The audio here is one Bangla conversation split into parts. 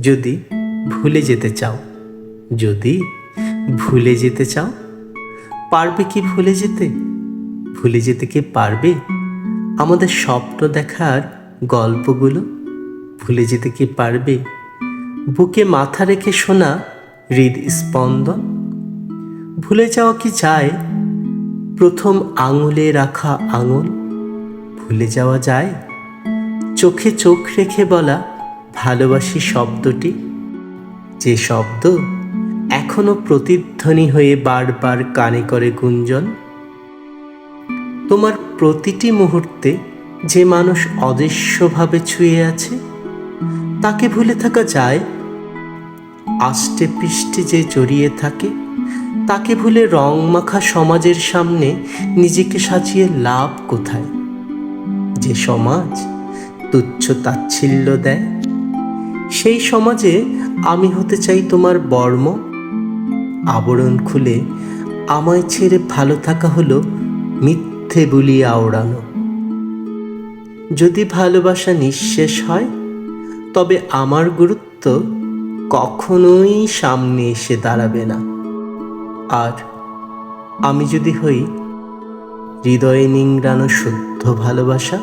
যদি ভুলে যেতে চাও, যদি ভুলে যেতে চাও, পারবে কি ভুলে যেতে? ভুলে যেতে কি পারবে? আমাদের স্বপ্ন দেখার গল্পগুলো ভুলে যেতে কি পারবে? বুকে মাথা রেখে শোনা হৃদ স্পন্দন ভুলে যাওয়া কি যায়? প্রথম আঙুলে রাখা আঙুল ভুলে যাওয়া যায়? চোখে চোখ রেখে বলা ভালোবাসি শব্দটি। যে শব্দ এখনও প্রতিধ্বনি হয়ে বারবার কানে করে গুঞ্জন। তোমার প্রতিটি মুহূর্তে যে মানুষ অদৃশ্যভাবে ছুঁয়ে আছে, তাকে ভুলে থাকা যায়। আষ্টে পৃষ্ঠে যে জড়িয়ে থাকে, তাকে ভুলে রং মাখা সমাজের সামনে নিজেকে সাজিয়ে লাভ কোথায়? যে সমাজ তুচ্ছ তাচ্ছিল্য দেয় সেই সমাজে আমি হতে চাই তোমার বর্ম। আবরণ খুলে আমায় ছেড়ে ভালো থাকা হলো মিথ্যে বলিয়া আওড়ানো যদি ভালোবাসা নিঃশেষ হয়, তবে আমার গুরুত্ব কখনোই সামনে এসে দাঁড়াবে না। আর আমি যদি হই হৃদয়ে নিংড়ানো শুদ্ধ ভালোবাসা,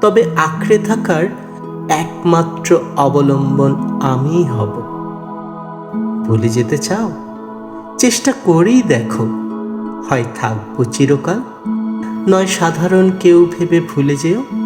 তবে আঁকড়ে থাকার একমাত্র অবলম্বন আমিই হব। ভুলে যেতে চাও? চেষ্টা করেই দেখো। হয় থাকব চিরকাল। নয় সাধারণ কেউ ভেবে ভুলে যেও।